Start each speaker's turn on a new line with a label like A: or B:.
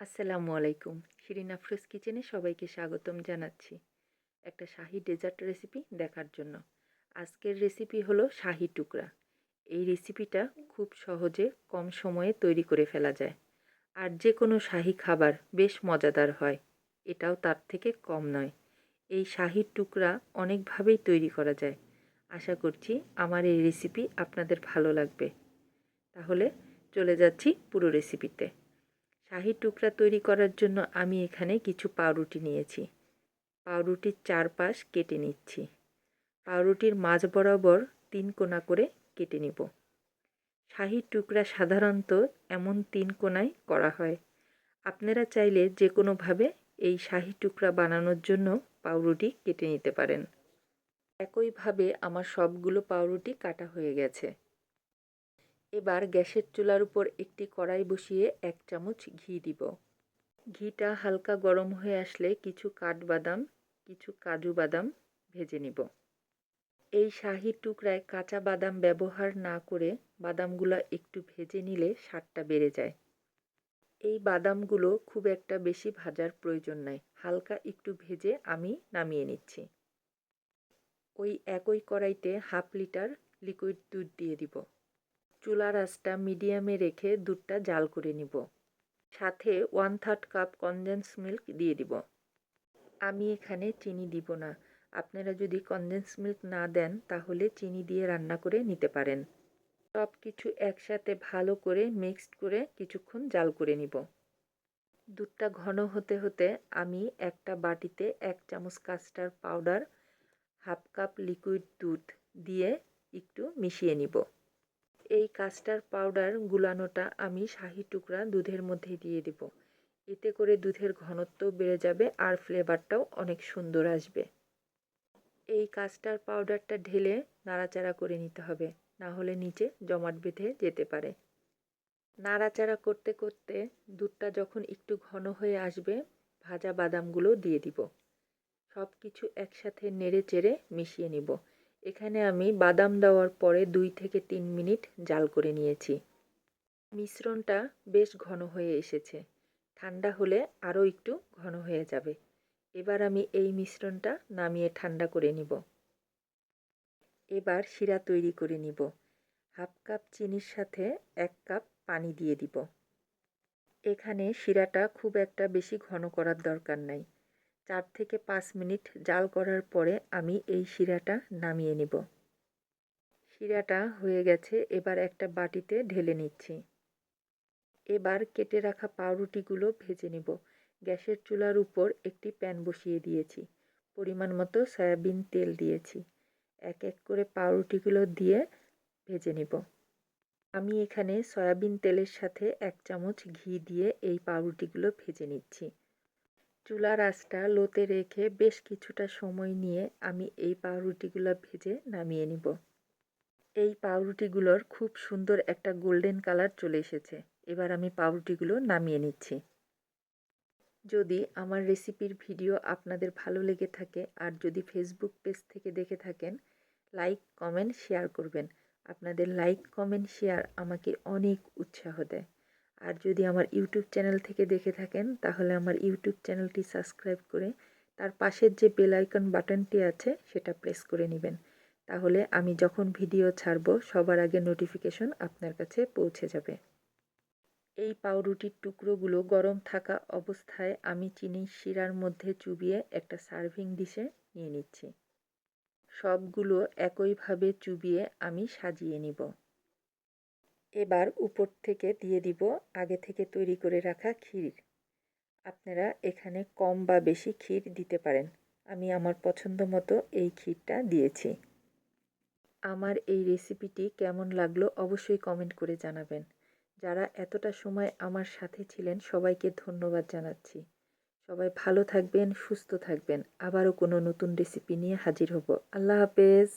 A: আসসালামু আলাইকুম। শিরিন আফরোজ কিচেনে সবাইকে স্বাগতম জানাচ্ছি একটা শাহি ডেজার্ট রেসিপি দেখার জন্য। আজকের রেসিপি হলো শাহি টুকরা। এই রেসিপিটা খুব সহজে কম সময়ে তৈরি করে ফেলা যায়। আর যে কোনো শাহি খাবার বেশ মজাদার হয়, এটাও তার থেকে কম নয়। এই শাহির টুকরা অনেকভাবেই তৈরি করা যায়। আশা করছি আমার এই রেসিপি আপনাদের ভালো লাগবে। তাহলে চলে যাচ্ছি পুরো রেসিপিতে। শাহি টুকরা তৈরি করার জন্য আমি এখানে কিছু পাউরুটি নিয়েছি। পাউরুটির চারপাশ কেটে নিচ্ছি। পাউরুটির মাঝ বরাবর তিন কোনা করে কেটে নিব। শাহি টুকরা সাধারণত এমন তিন কোনায় করা হয়। আপনারা চাইলে যে কোনোভাবে এই শাহি টুকরা বানানোর জন্য পাউরুটি কেটে নিতে পারেন। একইভাবে আমার সবগুলো পাউরুটি কাটা হয়ে গেছে। এবার গ্যাসের চুলার উপর একটি কড়াই বসিয়ে এক চামচ ঘি দিব। ঘিটা হালকা গরম হয়ে আসলে কিছু কাঠবাদাম, কিছু কাজু বাদাম ভেজে নিব। এই শাহি টুকরায় কাঁচা বাদাম ব্যবহার না করে বাদামগুলো একটু ভেজে নিলে স্বাদটা বেড়ে যায়। এই বাদামগুলো খুব একটা বেশি ভাজার প্রয়োজন নাই। হালকা একটু ভেজে আমি নামিয়ে নিচ্ছি। ওই একই কড়াইতে হাফ লিটার লিকুইড দুধ দিয়ে দিব। চুলার আঁচটা মিডিয়ামে রেখে দুধটা জাল করে নিব। সাথে one third cup condense milk দিয়ে দিব। আমি এখানে চিনি দিব না। আপনারা যদি কনডেন্স মিল্ক না দেন, তাহলে চিনি দিয়ে রান্না করে নিতে পারেন। সব কিছু একসাথে ভালো করে মিক্সড করে কিছুক্ষণ জাল করে নিব। দুধটা ঘন হতে হতে আমি একটা বাটিতে এক চামচ custard powder half cup liquid দুধ দিয়ে একটু মিশিয়ে নিব। কাস্টার পাউডার গুলানোটা আমি শাহি টুকরা দুধের মধ্যে দিয়ে দেব। এতে করে দুধের ঘনত্ব বেড়ে যাবে আর ফ্লেভারটাও অনেক সুন্দর আসবে। এই কাস্টার পাউডারটা ঢেলে নাড়াচাড়া করে নিতে হবে, না হলে নিচে জমাট বেঁধে যেতে পারে। নাড়াচাড়া করতে করতে দুধটা যখন একটু ঘন হয়ে আসবে, ভাজা বাদামগুলো দিয়ে দিব। সব কিছু একসাথে নেড়ে চেড়ে মিশিয়ে নিব। এখানে আমি বাদাম দেওয়ার পরে দুই থেকে তিন মিনিট জাল করে নিয়েছি। মিশ্রণটা বেশ ঘন হয়ে এসেছে। ঠান্ডা হলে আরও একটু ঘন হয়ে যাবে। এবার আমি এই মিশ্রণটা নামিয়ে ঠান্ডা করে নিব। এবার শিরা তৈরি করে নিব। হাফ কাপ চিনির সাথে এক কাপ পানি দিয়ে দিব। এখানে শিরাটা খুব একটা বেশি ঘন করার দরকার নাই। চার থেকে পাঁচ মিনিট জাল করার পরে আমি এই শিরাটা নামিয়ে নিব। শিরাটা হয়ে গেছে, এবার একটা বাটিতে ঢেলে নিচ্ছি। এবার কেটে রাখা পাউরুটিগুলো ভেজে নিব। গ্যাসের চুলার উপর একটি প্যান বসিয়ে দিয়েছি। পরিমাণ মতো সয়াবিন তেল দিয়েছি। এক এক করে পাউরুটিগুলো দিয়ে ভেজে নিব। আমি এখানে সয়াবিন তেলের সাথে এক চামচ ঘি দিয়ে এই পাউরুটিগুলো ভেজে নিচ্ছি। চুলার আঁচটা লোতে রেখে বেশ কিছুটা সময় নিয়ে আমি এই পাউরুটিগুলো ভেজে নামিয়ে নিব। এই পাউরুটিগুলোর খুব সুন্দর একটা গোল্ডেন কালার চলে এসেছে। এবার আমি পাউরুটিগুলো নামিয়ে নিচ্ছি। যদি আমার রেসিপির ভিডিও আপনাদের ভালো লেগে থাকে আর যদি ফেসবুক পেজ থেকে দেখে থাকেন, লাইক, কমেন্ট, শেয়ার করবেন। আপনাদের লাইক, কমেন্ট, শেয়ার আমাকে অনেক উৎসাহ দেয়। আর যদি আমার ইউটিউব চ্যানেল থেকে দেখে থাকেন, তাহলে আমার ইউটিউব চ্যানেলটি সাবস্ক্রাইব করে তার পাশের যে বেল আইকন বাটনটি আছে, সেটা প্রেস করে নেবেন। তাহলে আমি যখন ভিডিও ছাড়ব, সবার আগে নোটিফিকেশন আপনার কাছে পৌঁছে যাবে। এই পাউরুটির টুকরোগুলো গরম থাকা অবস্থায় আমি চিনি শিরার মধ্যে চুবিয়ে একটা সার্ভিং ডিশে নিয়ে নিচ্ছি। সবগুলো একইভাবে চুবিয়ে আমি সাজিয়ে নিব। এবার উপর থেকে দিয়ে দিব আগে থেকে তৈরি করে রাখা ক্ষীর। আপনারা এখানে কম বা বেশি ক্ষীর দিতে পারেন। আমি আমার পছন্দ মতো এই ক্ষীরটা দিয়েছি। আমার এই রেসিপিটি কেমন লাগল অবশ্যই কমেন্ট করে জানাবেন। যারা এতটা সময় আমার সাথে ছিলেন সবাইকে ধন্যবাদ জানাচ্ছি। সবাই ভালো থাকবেন, সুস্থ থাকবেন। আবারও কোনো নতুন রেসিপি নিয়ে হাজির হব। আল্লাহ হাফেজ।